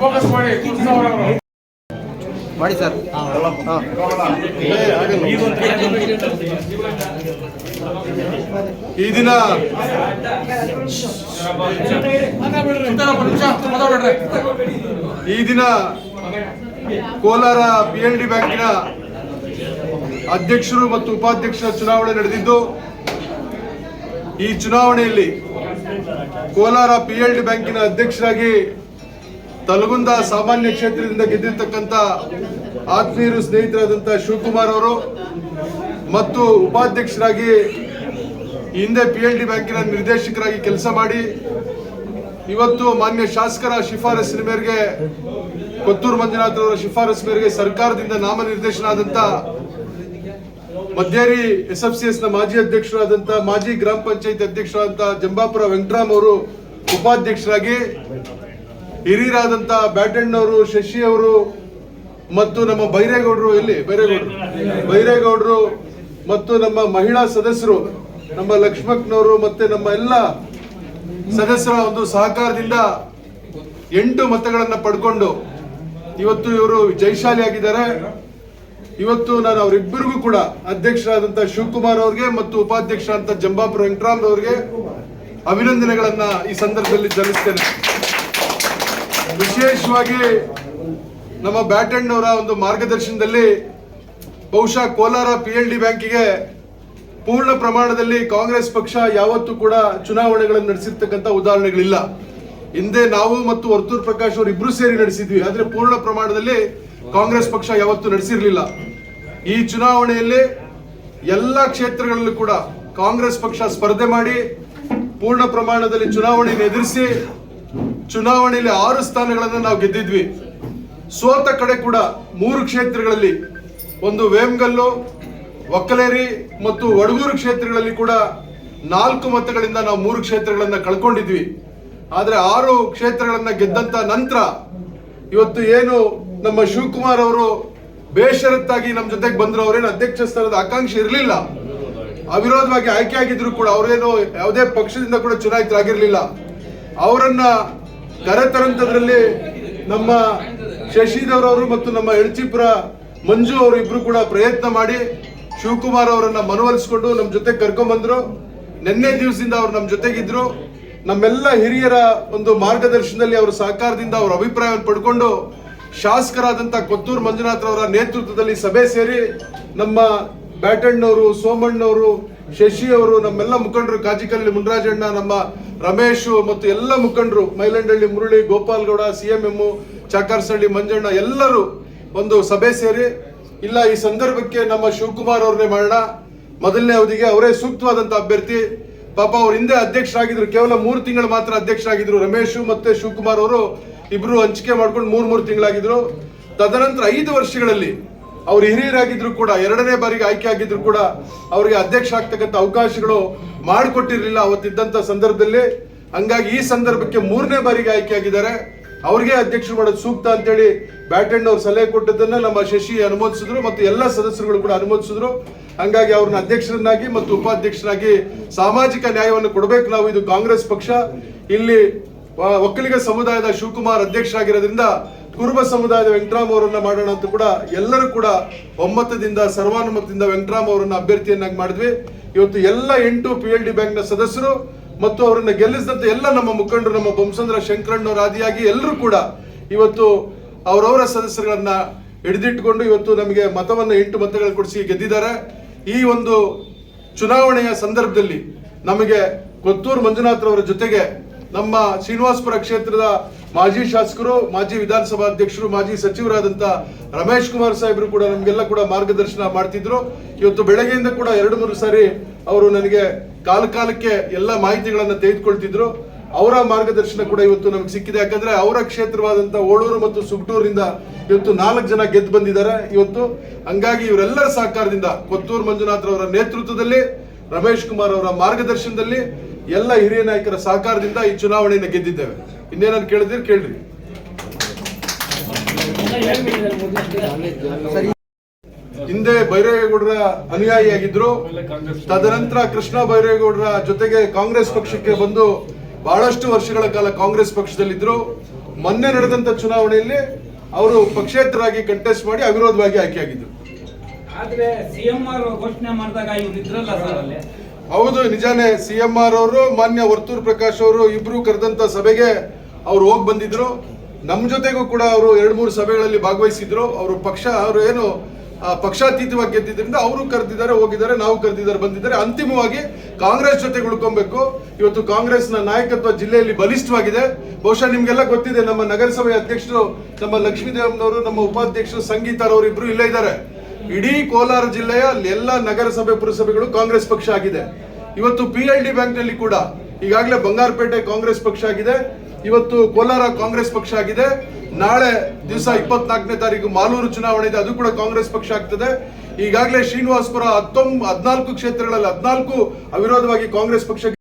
Focus ಮಾಡಿ ಮಾಡಿ sir ಈ ದಿನ ಈ ದಿನ ಕೋಲಾರ ಪಿ ಎಲ್ ಡಿ ಬ್ಯಾಂಕಿನ ಅಧ್ಯಕ್ಷರು ಮತ್ತು ಉಪಾಧ್ಯಕ್ಷರ ಚುನಾವಣೆ ನಡೆದಿದ್ದು, ಈ ಚುನಾವಣೆಯಲ್ಲಿ ಕೋಲಾರ ಪಿ ಎಲ್ ಡಿ ಬ್ಯಾಂಕಿನ ಅಧ್ಯಕ್ಷರಾಗಿ ತಲಗುಂದ ಸಾಮಾನ್ಯ ಕ್ಷೇತ್ರದಿಂದ ಗೆದ್ದಿರ್ತಕ್ಕಂಥ ಆತ್ಮೀಯರು ಸ್ನೇಹಿತರಾದಂಥ ಶಿವಕುಮಾರ್ ಅವರು ಮತ್ತು ಉಪಾಧ್ಯಕ್ಷರಾಗಿ ಹಿಂದೆ ಪಿ ಎಲ್ ಡಿ ಬ್ಯಾಂಕಿನ ನಿರ್ದೇಶಕರಾಗಿ ಕೆಲಸ ಮಾಡಿ, ಇವತ್ತು ಮಾನ್ಯ ಶಾಸಕರ ಶಿಫಾರಸ್ಸಿನ ಮೇರೆಗೆ ಕೊತ್ತೂರು ಮಂಜುನಾಥ್ ಅವರ ಶಿಫಾರಸ್ ಮೇರೆಗೆ ಸರ್ಕಾರದಿಂದ ನಾಮನಿರ್ದೇಶನ ಆದಂತ ಮಧ್ಯೇರಿ ಎಸ್ ಎಫ್ ಸಿ ಎಸ್ನ ಮಾಜಿ ಅಧ್ಯಕ್ಷರಾದಂತ, ಮಾಜಿ ಗ್ರಾಮ ಪಂಚಾಯತ್ ಅಧ್ಯಕ್ಷರಾದಂತ ಜಂಬಾಪುರ ವೆಂಕಟರಾಮ್ ಅವರು ಉಪಾಧ್ಯಕ್ಷರಾಗಿ, ಹಿರಿಯರಾದಂತ ಬ್ಯಾಟಣ್ಣವರು ಶಶಿ ಅವರು ಮತ್ತು ನಮ್ಮ ಬೈರೇಗೌಡರು ಎಲ್ಲಿ? ಬೈರೇಗೌಡರು. ಬೈರೇಗೌಡರು ಮತ್ತು ನಮ್ಮ ಮಹಿಳಾ ಸದಸ್ಯರು. ನಮ್ಮ ಲಕ್ಷ್ಮಕ್ನವರು ಮತ್ತೆ ನಮ್ಮ ಎಲ್ಲ ಸದಸ್ಯರ ಒಂದು ಸಹಕಾರದಿಂದ ಎಂಟು ಮತಗಳನ್ನು ಪಡ್ಕೊಂಡು ಇವತ್ತು ಇವರು ಜಯಶಾಲಿ ಆಗಿದ್ದಾರೆ ಇವತ್ತು ನಾನು ಅವರಿಬ್ಬರಿಗೂ ಕೂಡ ಅಧ್ಯಕ್ಷರಾದಂಥ ಶಿವಕುಮಾರ್ ಅವ್ರಿಗೆ ಮತ್ತು ಉಪಾಧ್ಯಕ್ಷರಾದಂತ ಜಂಬಾಪುರ ವೆಂಕಟರಾಮ್ ಅವ್ರಿಗೆ ಅಭಿನಂದನೆಗಳನ್ನ ಈ ಸಂದರ್ಭದಲ್ಲಿ ಸಲ್ಲಿಸ್ತೇನೆ. ವಿಶೇಷವಾಗಿ ನಮ್ಮ ಬ್ಯಾಟಣ್ಣವರ ಒಂದು ಮಾರ್ಗದರ್ಶನದಲ್ಲಿ ಬಹುಶಃ ಕೋಲಾರ ಪಿ ಎಲ್ ಡಿ ಬ್ಯಾಂಕಿಗೆ ಪೂರ್ಣ ಪ್ರಮಾಣದಲ್ಲಿ ಕಾಂಗ್ರೆಸ್ ಪಕ್ಷ ಯಾವತ್ತೂ ಕೂಡ ಚುನಾವಣೆಗಳನ್ನು ನಡೆಸಿರ್ತಕ್ಕಂಥ ಉದಾಹರಣೆಗಳಿಲ್ಲ. ಹಿಂದೆ ನಾವು ಮತ್ತು ವರ್ತೂರ್ ಪ್ರಕಾಶ್ ಅವರು ಇಬ್ರು ಸೇರಿ ನಡೆಸಿದ್ವಿ. ಆದ್ರೆ ಪೂರ್ಣ ಪ್ರಮಾಣದಲ್ಲಿ ಕಾಂಗ್ರೆಸ್ ಪಕ್ಷ ಯಾವತ್ತೂ ನಡೆಸಿರಲಿಲ್ಲ. ಈ ಚುನಾವಣೆಯಲ್ಲಿ ಎಲ್ಲ ಕ್ಷೇತ್ರಗಳಲ್ಲೂ ಕೂಡ ಕಾಂಗ್ರೆಸ್ ಪಕ್ಷ ಸ್ಪರ್ಧೆ ಮಾಡಿ, ಪೂರ್ಣ ಪ್ರಮಾಣದಲ್ಲಿ ಚುನಾವಣೆಯನ್ನು ಎದುರಿಸಿ, ಚುನಾವಣೆಯಲ್ಲಿ ಆರು ಸ್ಥಾನಗಳನ್ನು ನಾವು ಗೆದ್ದಿದ್ವಿ. ಸೋತ ಕಡೆ ಕೂಡ ಮೂರು ಕ್ಷೇತ್ರಗಳಲ್ಲಿ ಒಂದು ವೇಮ್ಗಲ್ಲು ಒಕ್ಕಲೇರಿ ಮತ್ತು ವಡಗೂರು ಕ್ಷೇತ್ರಗಳಲ್ಲಿ ಕೂಡ ನಾಲ್ಕು ಮತಗಳಿಂದ ನಾವು ಮೂರು ಕ್ಷೇತ್ರಗಳನ್ನು ಕಳ್ಕೊಂಡಿದ್ವಿ. ಆದರೆ ಆರು ಕ್ಷೇತ್ರಗಳನ್ನು ಗೆದ್ದಂತ ನಂತರ ಇವತ್ತು ಏನು ನಮ್ಮ ಶಿವಕುಮಾರ್ ಅವರು ಬೇಷರತ್ತಾಗಿ ನಮ್ಮ ಜೊತೆಗೆ ಬಂದರು, ಅವರೇನು ಅಧ್ಯಕ್ಷ ಸ್ಥಾನದ ಆಕಾಂಕ್ಷೆ ಇರಲಿಲ್ಲ. ಅವಿರೋಧವಾಗಿ ಆಯ್ಕೆ ಆಗಿದ್ರು ಕೂಡ ಅವರೇನು ಯಾವುದೇ ಪಕ್ಷದಿಂದ ಕೂಡ ಚುನಾಯಿತರಾಗಿರ್ಲಿಲ್ಲ. ಅವರನ್ನ ಕರೆತರಂತದ್ರಲ್ಲಿ ನಮ್ಮ ಶಶಿಧರ್ ಮತ್ತು ನಮ್ಮ ಎಳ್ಚಿಪುರ ಮಂಜು ಅವರು ಇಬ್ರು ಕೂಡ ಪ್ರಯತ್ನ ಮಾಡಿ ಶಿವಕುಮಾರ್ ಅವರನ್ನ ಮನವೊಲಿಸಿಕೊಂಡು ನಮ್ಮ ಜೊತೆ ಕರ್ಕೊಂಡ್ಬಂದ್ರು ನಿನ್ನೆ ದಿವಸದಿಂದ ಅವ್ರು ನಮ್ಮ ಜೊತೆಗಿದ್ರು. ನಮ್ಮೆಲ್ಲ ಹಿರಿಯರ ಒಂದು ಮಾರ್ಗದರ್ಶನದಲ್ಲಿ ಅವರ ಸಹಕಾರದಿಂದ ಅವರ ಅಭಿಪ್ರಾಯವನ್ನು ಪಡ್ಕೊಂಡು ಶಾಸಕರಾದಂತ ಕೊತ್ತೂರು ಮಂಜುನಾಥ್ ಅವರ ನೇತೃತ್ವದಲ್ಲಿ ಸಭೆ ಸೇರಿ ನಮ್ಮ ಬ್ಯಾಟಣ್ಣವರು, ಸೋಮಣ್ಣವರು, ಶಶಿ ಅವರು, ನಮ್ಮೆಲ್ಲ ಮುಖಂಡರು, ಕಾಜಿಕಲ್ಲಿ ಮುನರಾಜಣ್ಣ ನಮ್ಮ ರಮೇಶ್ ಮತ್ತು ಎಲ್ಲ ಮುಖಂಡರು, Mylandahalli, Murali, Gopalgowda, C M M Chakarsahalli Manjanna ಎಲ್ಲರೂ ಒಂದು ಸಭೆ ಸೇರಿ ಇಲ್ಲ, ಈ ಸಂದರ್ಭಕ್ಕೆ ನಮ್ಮ ಶಿವಕುಮಾರ್ ಅವ್ರನ್ನೇ ಮಾಡೋಣ. ಮೊದಲನೇ ಅವಧಿಗೆ ಅವರೇ ಸೂಕ್ತವಾದಂತ ಅಭ್ಯರ್ಥಿ. ಪಾಪ ಅವ್ರ ಹಿಂದೆ ಅಧ್ಯಕ್ಷರಾಗಿದ್ರು, ಕೇವಲ ಮೂರು ತಿಂಗಳು ಮಾತ್ರ ಅಧ್ಯಕ್ಷರಾಗಿದ್ರು ರಮೇಶ್ ಮತ್ತೆ ಶಿವಕುಮಾರ್ ಅವರು. ಇಬ್ರು ಹಂಚಿಕೆ ಮಾಡ್ಕೊಂಡು ಮೂರು ಮೂರು ತಿಂಗಳಾಗಿದ್ರು. ತದನಂತರ ಐದು ವರ್ಷಗಳಲ್ಲಿ ಅವ್ರು ಹಿರಿಯರಾಗಿದ್ರು ಕೂಡ, ಎರಡನೇ ಬಾರಿಗೆ ಆಯ್ಕೆ ಆಗಿದ್ರು ಕೂಡ ಅವರಿಗೆ ಅಧ್ಯಕ್ಷ ಆಗ್ತಕ್ಕಂಥ ಅವಕಾಶಗಳು ಮಾಡಿಕೊಟ್ಟಿರಲಿಲ್ಲ ಅವತ್ತಿದ್ದಂತ ಸಂದರ್ಭದಲ್ಲಿ. ಹಂಗಾಗಿ ಈ ಸಂದರ್ಭಕ್ಕೆ ಮೂರನೇ ಬಾರಿಗೆ ಆಯ್ಕೆ ಆಗಿದ್ದಾರೆ. ಅವ್ರಿಗೆ ಅಧ್ಯಕ್ಷರು ಮಾಡೋದು ಸೂಕ್ತ ಅಂತೇಳಿ ಬ್ಯಾಟೆಂಡ್ ಅವ್ರು ಸಲಹೆ ಕೊಟ್ಟದನ್ನ ನಮ್ಮ ಶಶಿ ಅನುಮೋದಿಸಿದ್ರು ಮತ್ತು ಎಲ್ಲ ಸದಸ್ಯರುಗಳು ಕೂಡ ಅನುಮೋದಿಸಿದ್ರು. ಹಂಗಾಗಿ ಅವ್ರನ್ನ ಅಧ್ಯಕ್ಷರನ್ನಾಗಿ ಮತ್ತು ಉಪಾಧ್ಯಕ್ಷರಾಗಿ ಸಾಮಾಜಿಕ ನ್ಯಾಯವನ್ನು ಕೊಡಬೇಕು ನಾವು, ಇದು ಕಾಂಗ್ರೆಸ್ ಪಕ್ಷ. ಇಲ್ಲಿ ಒಕ್ಕಲಿಗ ಸಮುದಾಯದ ಶಿವಕುಮಾರ್ ಅಧ್ಯಕ್ಷರಾಗಿರೋದ್ರಿಂದ ಕುರುಬ ಸಮುದಾಯದ ವೆಂಕಟರಾಮ್ ಅವರನ್ನ ಮಾಡೋಣ ಅಂತ ಕೂಡ ಎಲ್ಲರೂ ಕೂಡ ಒಮ್ಮತದಿಂದ, ಸರ್ವಾನುಮತದಿಂದ ವೆಂಕಟರಾಮ್ ಅವರನ್ನ ಅಭ್ಯರ್ಥಿಯನ್ನಾಗಿ ಮಾಡಿದ್ವಿ. ಇವತ್ತು ಎಲ್ಲ ಎಂಟು ಪಿ ಎಲ್ ಡಿ ಬ್ಯಾಂಕ್ನ ಸದಸ್ಯರು ಮತ್ತು ಅವರನ್ನ ಗೆಲ್ಲಿಸಿದಂತ ಎಲ್ಲ ನಮ್ಮ ಮುಖಂಡರು, ನಮ್ಮ ಬೊಮ್ಮಸಂದ್ರ ಶಂಕರಣ್ಣವ್ರ ಆದಿಯಾಗಿ ಎಲ್ಲರೂ ಕೂಡ ಇವತ್ತು ಅವರವರ ಸದಸ್ಯರುಗಳನ್ನ ಹಿಡಿದಿಟ್ಟುಕೊಂಡು ಇವತ್ತು ನಮಗೆ ಮತವನ್ನ, ಎಂಟು ಮತಗಳು ಕೊಡಿಸಿ ಗೆದ್ದಿದ್ದಾರೆ. ಈ ಒಂದು ಚುನಾವಣೆಯ ಸಂದರ್ಭದಲ್ಲಿ ನಮಗೆ ಕೊತ್ತೂರು ಮಂಜುನಾಥ್ ಅವರ ಜೊತೆಗೆ ನಮ್ಮ ಶ್ರೀನಿವಾಸಪುರ ಕ್ಷೇತ್ರದ ಮಾಜಿ ಶಾಸಕರು, ಮಾಜಿ ವಿಧಾನಸಭಾ ಅಧ್ಯಕ್ಷರು, ಮಾಜಿ ಸಚಿವರಾದಂತ ರಮೇಶ್ ಕುಮಾರ್ ಸಾಹೇಬರು ಕೂಡ ನಮಗೆಲ್ಲ ಕೂಡ ಮಾರ್ಗದರ್ಶನ ಮಾಡ್ತಿದ್ರು. ಇವತ್ತು ಬೆಳಗ್ಗೆಯಿಂದ ಕೂಡ ಎರಡು, ಮೂರು ಸಾರಿ ಅವರು ನನಗೆ ಕಾಲ ಕಾಲಕ್ಕೆ ಎಲ್ಲ ಮಾಹಿತಿಗಳನ್ನು ತೆಗೆದುಕೊಳ್ತಿದ್ರು. ಅವರ ಮಾರ್ಗದರ್ಶನ ಕೂಡ ಇವತ್ತು ನಮಗೆ ಸಿಕ್ಕಿದೆ. ಯಾಕಂದ್ರೆ ಅವರ ಕ್ಷೇತ್ರವಾದಂತ ಓಳೂರು ಮತ್ತು ಸುಗ್ಟೂರಿಂದ ಇವತ್ತು ನಾಲ್ಕು ಜನ ಗೆದ್ದು ಬಂದಿದ್ದಾರೆ ಇವತ್ತು. ಹಂಗಾಗಿ ಇವರೆಲ್ಲರ ಸಹಕಾರದಿಂದ ಕೊತ್ತೂರು ಮಂಜುನಾಥ್ ಅವರ ನೇತೃತ್ವದಲ್ಲಿ, ರಮೇಶ್ ಕುಮಾರ್ ಅವರ ಮಾರ್ಗದರ್ಶನದಲ್ಲಿ ಎಲ್ಲ ಹಿರಿಯ ನಾಯಕರ ಸಹಕಾರದಿಂದ ಈ ಚುನಾವಣೆಯನ್ನು ಗೆದ್ದಿದ್ದೇವೆ. ಇನ್ನೇನನ್ನು ಕೇಳಿದ್ರೆ ಕೇಳ್ರಿ. ಹಿಂದೆ ಬೈರೇಗೌಡರ ಅನುಯಾಯಿಯಾಗಿದ್ರು. ತದನಂತರ ಕೃಷ್ಣ ಬೈರೇಗೌಡರ ಜೊತೆಗೆ ಕಾಂಗ್ರೆಸ್ ಪಕ್ಷಕ್ಕೆ ಬಂದು ಬಹಳಷ್ಟು ವರ್ಷಗಳ ಕಾಲ ಕಾಂಗ್ರೆಸ್ ಪಕ್ಷದಲ್ಲಿದ್ರು. ಮೊನ್ನೆ ನಡೆದಂತ ಚುನಾವಣೆಯಲ್ಲಿ ಅವರು ಪಕ್ಷೇತರಾಗಿ ಕಂಟೆಸ್ಟ್ ಮಾಡಿ ಅವಿರೋಧವಾಗಿ ಆಯ್ಕೆಯಾಗಿದ್ರು. ಹೌದು ನಿಜಾನೇ ಸಿ ಎಂ ಆರ್ ಅವರು ಮಾನ್ಯ ವರ್ತೂರ್ ಪ್ರಕಾಶ್ ಅವರು ಇಬ್ರು ಕರೆದಂತ ಸಭೆಗೆ ಅವ್ರು ಹೋಗಿ ಬಂದಿದ್ರು. ನಮ್ಮ ಜೊತೆಗೂ ಕೂಡ ಅವರು ಎರಡು ಮೂರು ಸಭೆಗಳಲ್ಲಿ ಭಾಗವಹಿಸಿದ್ರು. ಅವರು ಪಕ್ಷ, ಅವರು ಏನು ಪಕ್ಷಾತೀತವಾಗಿ ಗೆದ್ದಿದ್ರಿಂದ ಅವರು ಕರೆದಿದ್ದಾರೆ, ಹೋಗಿದ್ದಾರೆ, ನಾವು ಕರೆದಿದ್ದಾರೆ, ಬಂದಿದ್ದಾರೆ. ಅಂತಿಮವಾಗಿ ಕಾಂಗ್ರೆಸ್ ಜೊತೆ ಉಳ್ಕೊಬೇಕು. ಇವತ್ತು ಕಾಂಗ್ರೆಸ್ನ ನಾಯಕತ್ವ ಜಿಲ್ಲೆಯಲ್ಲಿ ಬಲಿಷ್ಠವಾಗಿದೆ. ಬಹುಶಃ ನಿಮ್ಗೆಲ್ಲ ಗೊತ್ತಿದೆ, ನಮ್ಮ ನಗರಸಭೆ ಅಧ್ಯಕ್ಷರು, ನಮ್ಮ ಲಕ್ಷ್ಮೀದೇವನವರು, ನಮ್ಮ ಉಪಾಧ್ಯಕ್ಷರು, ಸಂಗೀತಾರವರು ಇಬ್ರು ಇಲ್ಲೇ ಇದ್ದಾರೆ. ಇಡೀ ಕೋಲಾರ ಜಿಲ್ಲೆಯ ಎಲ್ಲ ನಗರಸಭೆ, ಪುರಸಭೆಗಳು ಕಾಂಗ್ರೆಸ್ ಪಕ್ಷ ಆಗಿದೆ. ಇವತ್ತು ಪಿ ಎಲ್ ಡಿ ಬ್ಯಾಂಕ್ನಲ್ಲಿ ಕೂಡ ಈಗಾಗಲೇ ಬಂಗಾರಪೇಟೆ ಕಾಂಗ್ರೆಸ್ ಪಕ್ಷ ಆಗಿದೆ. ಇವತ್ತು ಕೋಲಾರ ಕಾಂಗ್ರೆಸ್ ಪಕ್ಷ ಆಗಿದೆ. ನಾಳೆ ದಿವಸ ಇಪ್ಪತ್ನಾಲ್ಕನೇ ತಾರೀಕು ಮಾಲೂರು ಚುನಾವಣೆ ಇದೆ. ಅದು ಕೂಡ ಕಾಂಗ್ರೆಸ್ ಪಕ್ಷ ಆಗ್ತದೆ. ಈಗಾಗಲೇ ಶ್ರೀನಿವಾಸಪುರ ಹತ್ತೊಂಬ ಹದಿನಾಲ್ಕು ಕ್ಷೇತ್ರಗಳಲ್ಲಿ ಹದಿನಾಲ್ಕು ಅವಿರೋಧವಾಗಿ ಕಾಂಗ್ರೆಸ್ ಪಕ್ಷ